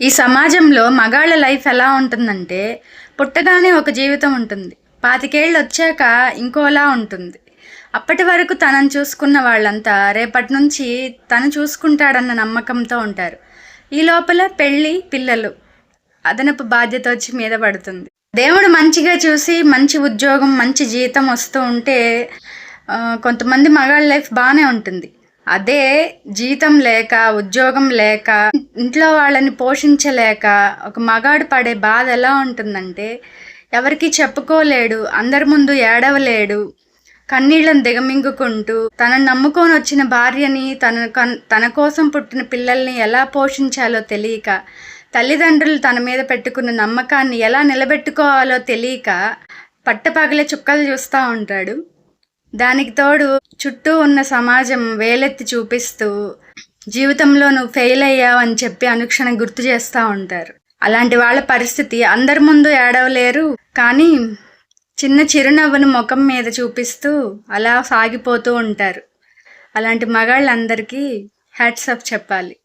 ఈ సమాజంలో మగాళ్ళ లైఫ్ ఎలా ఉంటుందంటే పుట్టగానే ఒక జీవితం ఉంటుంది. పాతికేళ్ళు వచ్చాక ఇంకోలా ఉంటుంది. అప్పటి వరకు తనను చూసుకున్న వాళ్ళంతా రేపటి నుంచి తను చూసుకుంటాడన్న నమ్మకంతో ఉంటారు. ఈ లోపల పెళ్ళి పిల్లలు అదనపు బాధ్యత వచ్చి మీద పడుతుంది. దేవుడు మంచిగా చూసి మంచి ఉద్యోగం మంచి జీతం వస్తూ ఉంటే కొంతమంది మగాళ్ళ లైఫ్ బాగానే ఉంటుంది. అదే జీతం లేక ఉద్యోగం లేక ఇంట్లో వాళ్ళని పోషించలేక ఒక మగాడు పడే బాధ ఎలా ఉంటుందంటే ఎవరికి చెప్పుకోలేడు అందరి ముందు ఏడవలేడు కన్నీళ్ళని దిగమింగుకుంటూ తనను నమ్ముకొని వచ్చిన భార్యని తన కన్- తన కోసం పుట్టిన పిల్లల్ని ఎలా పోషించాలో తెలియక తల్లిదండ్రులు తన మీద పెట్టుకున్న నమ్మకాన్ని ఎలా నిలబెట్టుకోవాలో తెలియక పట్టపగలే చుక్కలు చూస్తూ ఉంటాడు. దానికి తోడు చుట్టూ ఉన్న సమాజం వేలెత్తి చూపిస్తూ జీవితంలో నువ్వు ఫెయిల్ అయ్యావు అని చెప్పి అనుక్షణం గుర్తు చేస్తూ ఉంటారు. అలాంటి వాళ్ళ పరిస్థితి అందరి ముందు ఏడవలేరు. కానీ చిన్న చిరునవ్వును ముఖం మీద చూపిస్తూ అలా సాగిపోతూ ఉంటారు. అలాంటి మగాళ్ళందరికీ హ్యాట్సప్ చెప్పాలి.